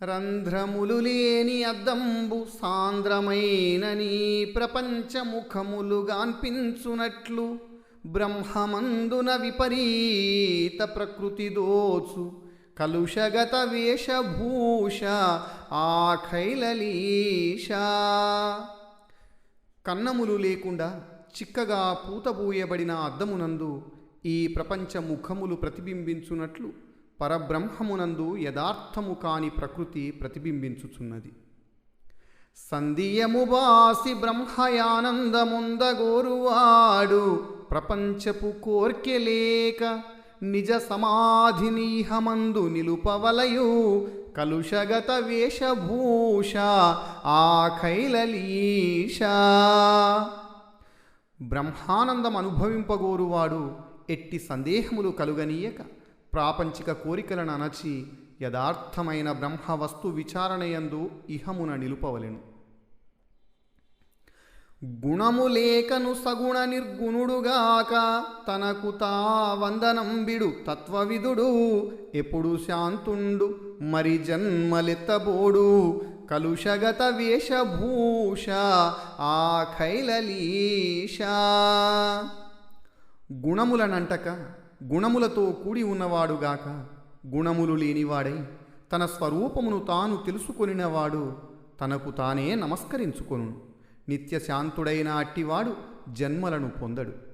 రంధ్రములు లేని అద్దంబు సాంద్రమైన నీ ప్రపంచముఖములుగాన్పించునట్లు బ్రహ్మమందున విపరీత ప్రకృతి దోచు కలుషగత వేషభూష ఆఖైలలీష కన్నములు లేకుండా చిక్కగా పూతబూయబడిన అద్దమునందు ఈ ప్రపంచ ముఖములు ప్రతిబింబించునట్లు పరబ్రహ్మమునందు యథార్థము కాని ప్రకృతి ప్రతిబింబించుచున్నది. సంధియము బాసి బ్రహ్మయానందముందగోరువాడు ప్రపంచపు కోర్కెలేక నిజ సమాధినీహమందు నిలుపవలయు కలుషగత వేషభూష ఆఖైలలీష. బ్రహ్మానందం అనుభవింపగోరువాడు ఎట్టి సందేహములు కలుగనీయక. ప్రాపంచిక కోరికలను అణచి యథార్థమైన బ్రహ్మ వస్తు విచారణయందు ఇహమున నిలుపవలెను. గుణము లేకను సగుణ నిర్గుణుడుగాక తనకు తా వందనంబిడు తత్వవిదుడు ఎప్పుడు శాంతుండు మరి జన్మలెత్తబోడు. కలుషగత వేషభూష ఆఖైలలీష. గుణములనంటక గుణములతో కూడి ఉన్నవాడుగాక గుణములు లేనివాడై తన స్వరూపమును తాను తెలుసుకొనినవాడు తనకు తానే నమస్కరించుకొను నిత్యశాంతుడైన అట్టివాడు జన్మలను పొందడు.